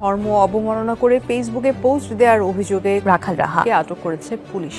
ধর্ম অবমাননা করে ফেসবুকে পোস্ট দেওয়ার অভিযোগে রাখাল রাহাকে আটক করেছে পুলিশ।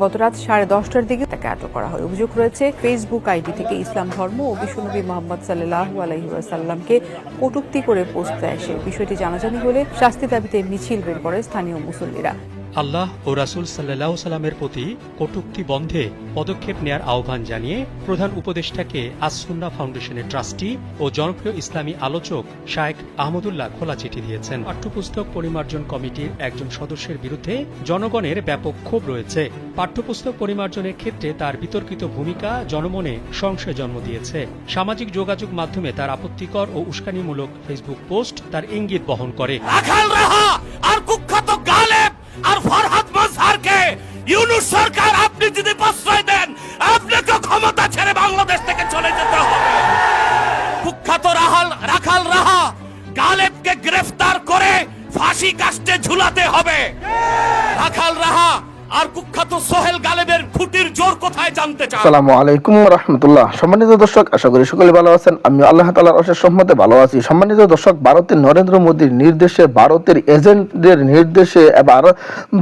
গত রাত সাড়ে দশটার দিকে তাকে আটক করা হয়। অভিযোগ রয়েছে, ফেসবুক আইডি থেকে ইসলাম ধর্ম ও বিশ্বনবী মোহাম্মদ সাল্লাহ আলহিউসাল্লামকে কটুক্তি করে পোস্ট দেয় সে। বিষয়টি জানাজানি হলে শাস্তি দাবিতে মিছিল বের করে স্থানীয় মুসল্লিরা। আল্লাহ ও রাসুল সাল্লাহ সাল্লামের প্রতি কটুক্তি বন্ধে পদক্ষেপ নেয়ার আহ্বান জানিয়ে প্রধান উপদেষ্টাকে আসুন্না ফাউন্ডেশনের ট্রাস্টি ও জনপ্রিয় ইসলামী আলোচক শায়েখ আহমদুল্লাহ খোলা চিঠি দিয়েছেন। পাঠ্যপুস্তক পরিমার্জন কমিটির একজন সদস্যের বিরুদ্ধে জনগণের ব্যাপক ক্ষোভ রয়েছে। পাঠ্যপুস্তক পরিমার্জনের ক্ষেত্রে তার বিতর্কিত ভূমিকা জনমনে সংশয় জন্ম দিয়েছে। সামাজিক যোগাযোগ মাধ্যমে তার আপত্তিকর ও উস্কানিমূলক ফেসবুক পোস্ট তার ইঙ্গিত বহন করে। আর ফরহাদ মজহারকে ইউনুস সরকার, আপনি যদি প্রশ্রয় দেন, আপনাকে ক্ষমতা ছেড়ে বাংলাদেশ থেকে চলে যেতে হবে। কুখ্যাত রাহাল, রাখাল রাহা গালেবকে গ্রেফতার করে ফাঁসি কাস্টে ঝুলাতে হবে। রাখাল রাহা আর কুখ্যাত সোহেল গালেবের খুঁটির জোর কোথায় জানতে চান? আসসালামু আলাইকুম রহমতুল্লাহ। সম্মানিত দর্শক, আশা করি সকলে ভালো আছেন। আমি আল্লাহ তালার অশেষ সম্মতে ভালো আছি। সম্মানিত দর্শক, ভারতের নরেন্দ্র মোদীর নির্দেশে, ভারতের এজেন্টদের নির্দেশে, এবার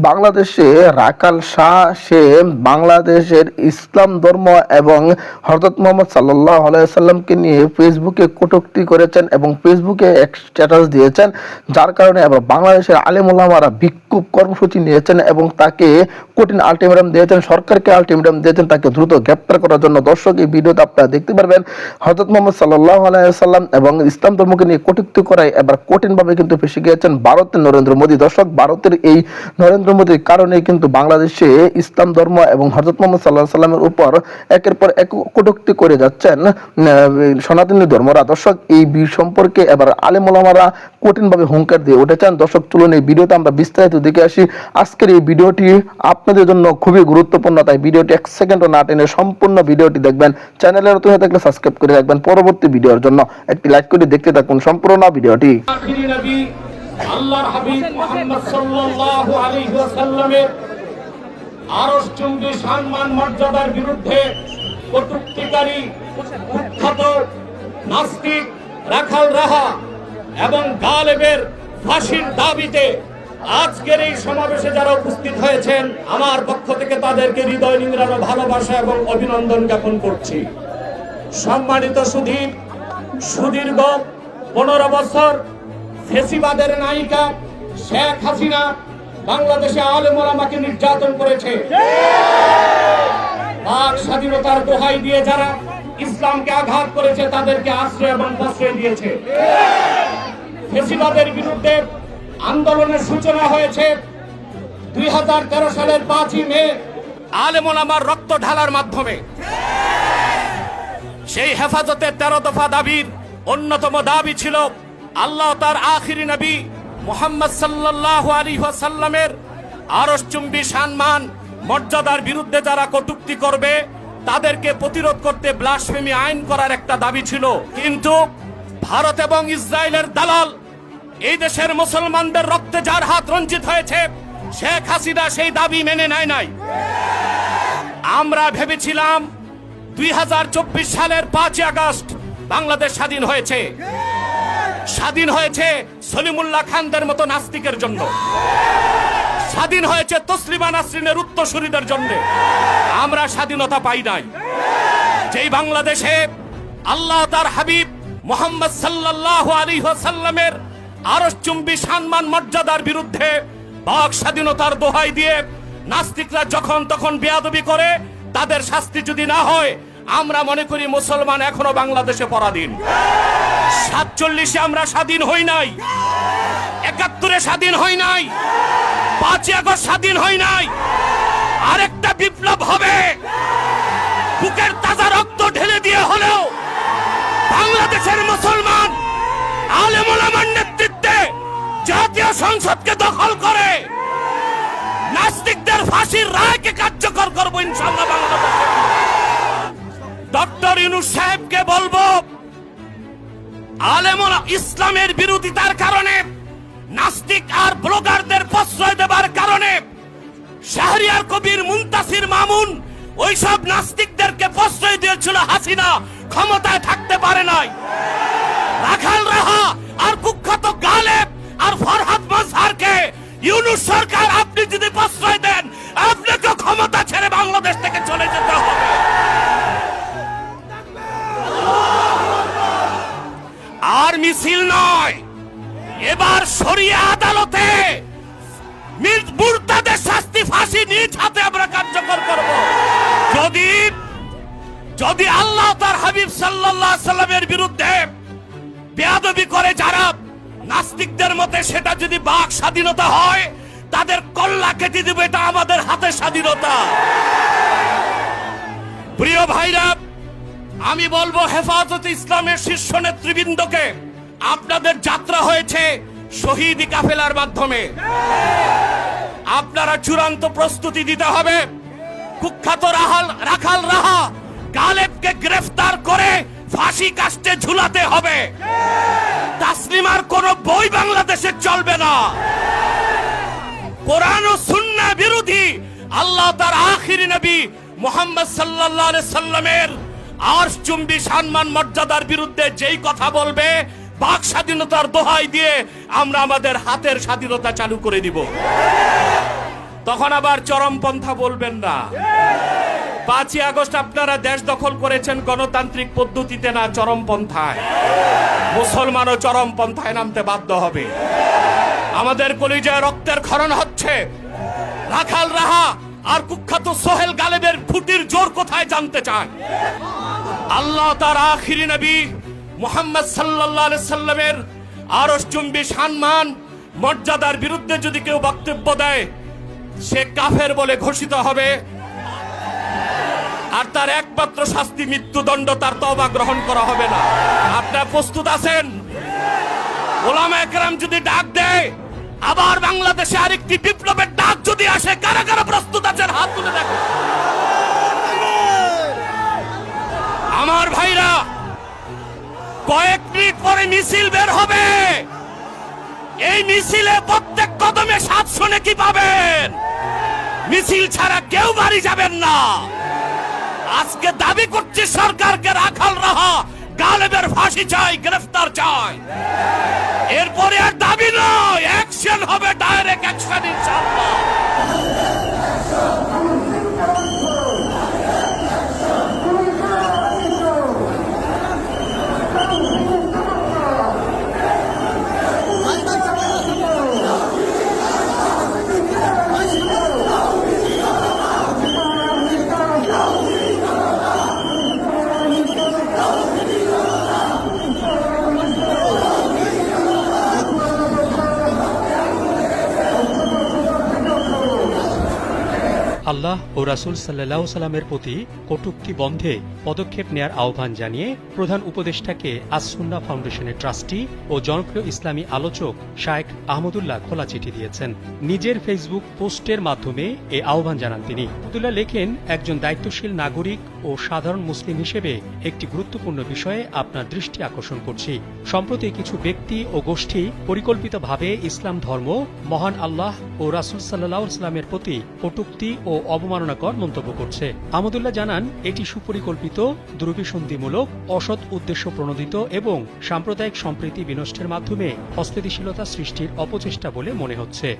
বাংলাদেশে রাকাল শাহ, সে বাংলাদেশের ইসলাম ধর্ম এবং হরদত মোহাম্মদ সাল্লাহ আলাইসাল্লামকে নিয়ে ফেসবুকে কটূক্তি করেছেন এবং ফেসবুকে এক স্ট্যাটাস দিয়েছেন, যার কারণে এবার বাংলাদেশের আলিমুল্লামারা বিক্ষোভ কর্মসূচি নিয়েছেন এবং তাকে কঠিন আলটিমেটাম দিয়েছেন, সরকারকে আলটিমেটাম দিয়েছেন, তাকে দ্রুত গ্রেপ্তার করার জন্য দর্শক এই ভিডিওতে আপনারা দেখতে পারবেন হজরত মোহাম্মদ সাল্লাহ আলাইসাল্লাম এবং ইসলাম ধর্মকে নিয়ে কটূক্তি করায় এবার কঠিনভাবে কিন্তু ফেসে গিয়েছেন ভারতের নরেন্দ্র মোদী। দর্শক, ভারতের এই নরেন্দ্র মোদীর কারণে কিন্তু বাংলাদেশে ইসলাম ধর্ম এবং হজরত মোহাম্মদ সাল্লাহ সাল্লামের উপর একের পর এক কটূক্তি করে যাচ্ছেন সনাতনী ধর্মরা। দর্শক, এই সম্পর্কে এবার আলেমুলামারা কঠিনভাবে হুঙ্কার দিয়ে উঠেছেন। দর্শক, চলুন এই ভিডিওতে আমরা বিস্তারিত দেখে আসি। আজকের এই ভিডিওটি আপনাদের জন্য খুবই গুরুত্বপূর্ণ। তাই ভিডিওটি এক সেকেন্ডও না টেনে সম্পূর্ণ ভিডিওটি দেখবেন। চ্যানেলের নতুন হয়ে থাকলে সাবস্ক্রাইব করে রাখবেন পরবর্তী ভিডিওর জন্য। একটি লাইক করে দেখতে থাকুন সম্পূর্ণ ভিডিওটি। এবং গালেবের ফাঁসির দাবিতে আজকের এই সমাবেশে যারা উপস্থিত হয়েছেন, আমার পক্ষ থেকে তাদেরকে হৃদয় নিংড়ানো ভালোবাসা এবং অভিনন্দন জ্ঞাপন করছি। সম্মানিত সুধীর, সুদীর্ঘ পনেরো বছর ফেসিবাদের নায়িকা শেখ হাসিনা বাংলাদেশে আলেমোলামাকে নির্যাতন করেছে। বাক স্বাধীনতার দোহাই দিয়ে যারা ইসলামকে আঘাত করেছে, তাদেরকে আশ্রয় এবং প্রশ্রয় দিয়েছে। ফেসিবাদের বিরুদ্ধে আন্দোলনের সূচনা হয়েছে দুই হাজার তেরো সালের পাঁচই মে। আমার রক্ত ঢালার মাধ্যমে। সেই হেফাজতের তেরো দফা দাবির অন্যতম দাবি ছিল আল্লাহ তার আখিরি নবী মোহাম্মদ সাল্লাহ আলী সাল্লামের আরস চুম্বি সম্মান, মর্যাদার বিরুদ্ধে যারা কটুক্তি করবে, তাদেরকে প্রতিরোধ করতে ব্লাসফেমি আইন করার একটা দাবি ছিল। কিন্তু ভারত এবং ইসরায়েলের দালাল এই দেশের মুসলমানদের রক্তে যার হাত রঞ্জিত হয়েছে, শেখ হাসিনা সেই দাবি মেনে নেয় নাই। আমরা ভেবেছিলাম দুই হাজার চব্বিশ সালের পাঁচই আগস্ট বাংলাদেশ স্বাধীন হয়েছে। স্বাধীন হয়েছে সলিমুল্লাহ খানদের মতো নাস্তিকের জন্য। স্বাধীন হয়েছে তসলিমা নাসরিনের উত্তরসূরিদের জন্য। আমরা স্বাধীনতা পাই নাই। যেই বাংলাদেশে আল্লাহ তার হাবিব মোহাম্মদ সাল্লাহ আলী সাল্লামের আরস চুম্বি সম্মান মর্যাদার বিরুদ্ধে বাক স্বাধীনতার দোহাই দিয়ে নাস্তিকরা যখন তখন বেয়াদবি করে, তাদের শাস্তি যদি না হয়, আমরা মনে করি মুসলমান এখনও বাংলাদেশে পরাধীন। সাতচল্লিশে আমরা স্বাধীন হই নাই। একাত্তরে স্বাধীন হই নাই। পাঁচই আগস্ট স্বাধীন হই নাই। আরেকটা বিপ্লব হবে। বুকের তাজা রক্ত ঢেলে দিয়ে হলেও বাংলাদেশের মুসলমান আলেমুলামার নেতৃত্বে জাতীয় সংসদকে দখল করে নাস্তিকদের ফাঁসির রায়কে কার্যকর করব ইনশাল্লাহ বাংলাদেশে। ডক্টর ইউনুস সাহেবকে বলব, আলেমুল ইসলামের বিরোধিতার কারণে, নাস্তিক আর ব্লগারদের প্রশ্রয় দেবার কারণে, শাহরিয়ার কবির মুন্তাসির মামুন ওইসব নাস্তিকদেরকে প্রশ্রয় দিয়েছিল হাসিনা, ক্ষমতায় থাকতে পারে নাই। রাখাল রাহা আর কুখ্যাত গালেব আর ফর ইউনুস সরকার আপনি যদি প্রশ্রয় দেন আপনাকে ক্ষমতা ছেড়ে বাংলাদেশ থেকে চলে যেতে হবে। আর মিছিল নয়, এবার সরিয়ে আদালতে মির- মুরতাদের শাস্তি ফাঁসি নিজ হাতে আমরা কার্যকর করব। যদি যদি আল্লাহ তার হাবিব আলাইহি সাল্লামের বিরুদ্ধে বেয়াদবি করে যারা নাস্তিকদের মতে সেটা যদি বাক স্বাধীনতা হয়, তাদের কল্লা কেটে দেবে, এটা আমাদের হাতে স্বাধীনতা। প্রিয় ভাইরা, আমি বলব হেফাজত ইসলামের শীর্ষ নেতৃবৃন্দকে, আপনাদের যাত্রা হয়েছে শহীদ কাফেলার মাধ্যমে। আপনারা চূড়ান্ত প্রস্তুতি দিতে হবে। কুখ্যাত রাহাল রাখাল রাহা গালেবকে গ্রেফতার করে ফাঁসি কাস্টে ঝুলাতে হবে। তাসলিমার কোন বই বাংলাদেশে চলবে না। কোরআন ও সুন্না বিরোধী আল্লাহ তার আখিরি নবী মোহাম্মদ সাল্লাল্লাহু সাল্লামের আর চুম্বি, সম্মান, মর্যাদার বিরুদ্ধে যেই কথা বলবে, বাক স্বাধীনতার দোহাই দিয়ে আমরা আমাদের হাতের স্বাধীনতা চালু করে দিব। তখন আবার চরমপন্থা বলবেন না। পাঁচই আগস্ট আপনারা দেশ দখল করেছেন গণতান্ত্রিক পদ্ধতিতে না চরমপন্থায় মুসলমানও চরমপন্থায় নামতে বাধ্য হবে। আমাদের কলিজায় রক্তের ক্ষরণ হচ্ছে। রাখাল রাহা আর কুখ্যাত সোহেল গালেবের ফুটির জোর কোথায় জানতে চান? আল্লাহ তার আখিরি নবী মোহাম্মদ আলাইহি সাল্লামের আরশ চুম্বি সম্মান, মর্যাদার বিরুদ্ধে যদি কেউ বক্তব্য দেয়, সে কাফের বলে ঘোষিত হবে। আর তার একমাত্র শাস্তি মৃত্যুদণ্ড, তার তবা গ্রহণ করা হবে না। আপনার প্রস্তুত আছেন? ওলামা একরাম যদি ডাক দেয়, আবার বাংলাদেশে আরেকটি বিপ্লবের ডাক যদি আসে, কারা কারা প্রস্তুত আছেন? হাত তুলে দেখো। আমার ভাইরা, কয়েক মিনিট পরে মিছিল বের হবে। এই মিছিলে প্রত্যেক কদমে সাতশো নাকি পাবেন? মিছিল ছাড়া কেউ বাড়ি যাবেন না। আজকে দাবি করছি সরকারকে রাখাল রাহা, গালেবের ফাঁসি চাই, গ্রেফতার চাই। এরপরে আর দাবি নয় অ্যাকশন হবে ডাইরেক্ট অ্যাকশন ইনশাআল্লাহ। আল্লাহ ও রাসুল সাল্লাহ সাল্লামের প্রতি কটুক্তি বন্ধে পদক্ষেপ নেয়ার আহ্বান জানিয়ে প্রধান উপদেষ্টাকে আসুন্না ফাউন্ডেশনের ট্রাস্টি ও জনপ্রিয় ইসলামী আলোচক শায়েখ আহমদুল্লাহ খোলা চিঠি দিয়েছেন। নিজের ফেসবুক পোস্টের মাধ্যমে এ আহ্বান জানান তিনি। আহমদুল্লাহ লেখেন, একজন দায়িত্বশীল নাগরিক ও সাধারণ মুসলিম হিসেবে একটি গুরুত্বপূর্ণ বিষয়ে আপনার দৃষ্টি আকর্ষণ করছি। সম্প্রতি কিছু ব্যক্তি ও গোষ্ঠী পরিকল্পিতভাবে ইসলাম ধর্ম, মহান আল্লাহ ও রাসুল সাল্লাহ সাল্লামের প্রতি কটুক্তি ও অবমাননাকর মন্তব্য করছে। আহমদুল্লাহ জানান, এটি সুপরিকল্পিত দুরভিসন্ধিমূলক অসৎ উদ্দেশ্য প্রণোদিত এবং সাম্প্রদায়িক সম্প্রীতি বিনষ্টের মাধ্যমে অস্থিতিশীলতা সৃষ্টির অপচেষ্টা বলে মনে হচ্ছে।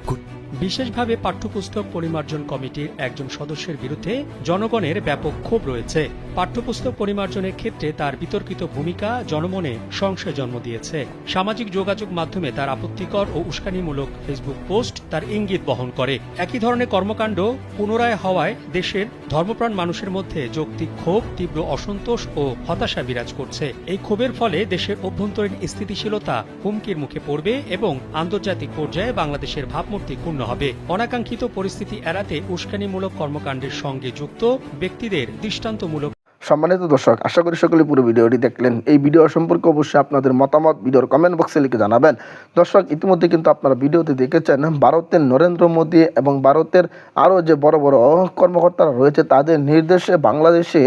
বিশেষভাবে পাঠ্যপুস্তক পরিমার্জন কমিটির একজন সদস্যের বিরুদ্ধে জনগণের ব্যাপক ক্ষোভ রয়েছে। পাঠ্যপুস্তক পরিমার্জনের ক্ষেত্রে তার বিতর্কিত ভূমিকা জনমনে সংশয় জন্ম দিয়েছে। সামাজিক যোগাযোগ মাধ্যমে তার আপত্তিকর ও উস্কানিমূলক ফেসবুক পোস্ট তার ইঙ্গিত বহন করে। একই ধরনের কর্মকাণ্ড পুনরায় হওয়ায় দেশের ধর্মপ্রাণ মানুষের মধ্যে যৌক্তিক ক্ষোভ, তীব্র অসন্তোষ ও হতাশা বিরাজ করছে। এই ক্ষোভের ফলে দেশের অভ্যন্তরীণ স্থিতিশীলতা হুমকির মুখে পড়বে এবং আন্তর্জাতিক পর্যায়ে বাংলাদেশের ভাবমূর্তি ক্ষুণ্ণ হবে। অনাকাঙ্ক্ষিত পরিস্থিতি এড়াতে উস্কানিমূলক কর্মকাণ্ডের সঙ্গে যুক্ত ব্যক্তিদের দৃষ্টান্তমূলক সম্মানিত দর্শক, আশা করি সকলে পুরো ভিডিওটি দেখলেন। এই ভিডিও সম্পর্কে অবশ্যই আপনাদের মতামত ভিডিওর কমেন্ট বক্সে লিখে জানাবেন। দর্শক, ইতিমধ্যে কিন্তু আপনারা ভিডিওতে দেখেছেন, ভারতের নরেন্দ্র মোদী এবং ভারতের আরও যে বড় বড় কর্মকর্তারা রয়েছে, তাদের নির্দেশে বাংলাদেশে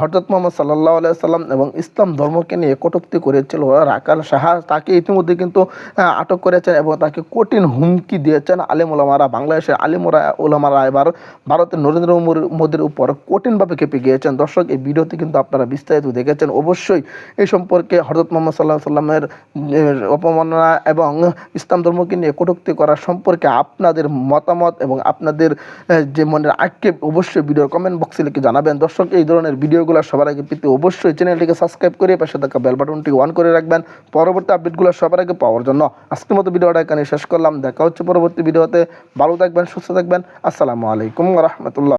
হজরত মোহাম্মদ সাল্লাহ সাল্লাম এবং ইসলাম ধর্মকে নিয়ে কটূক্তি করেছিল রাকাল সাহা তাকে ইতিমধ্যে কিন্তু আটক করেছেন এবং তাকে কঠিন হুমকি দিয়েছেন আলিম ওলামারা বাংলাদেশের আলিম ওলামারা এবার ভারতের নরেন্দ্র মোদীর উপর কঠিনভাবে খেপে গিয়েছেন। দর্শক এই ভিডিওতে কিন্তু আপনারা বিস্তারিত দেখেছেন। অবশ্যই এই সম্পর্কে হররত মোহাম্মদ সাল্লাহ সাল্লামের অপমাননা এবং ইসলাম ধর্মকে নিয়ে কটূক্তি করা সম্পর্কে আপনাদের মতামত এবং আপনাদের যে মনের আক্ষেপ, অবশ্যই ভিডিওর কমেন্ট বক্সে লিখে জানাবেন। দর্শক, এই ধরনের ভিডিওগুলো সবার আগে পেতে অবশ্যই চ্যানেলটিকে সাবস্ক্রাইব করে পাশে থাকা বেল বাটনটি অন করে রাখবেন। পরবর্তী আপডেটগুলো সবার আগে পাওয়ার জন্য আজকের মতো ভিডিওটা এখানে শেষ করলাম। দেখা হচ্ছে পরবর্তী ভিডিওতে। ভালো থাকবেন, সুস্থ থাকবেন। আসসালামু আলাইকুম রহমতুল্লাহ।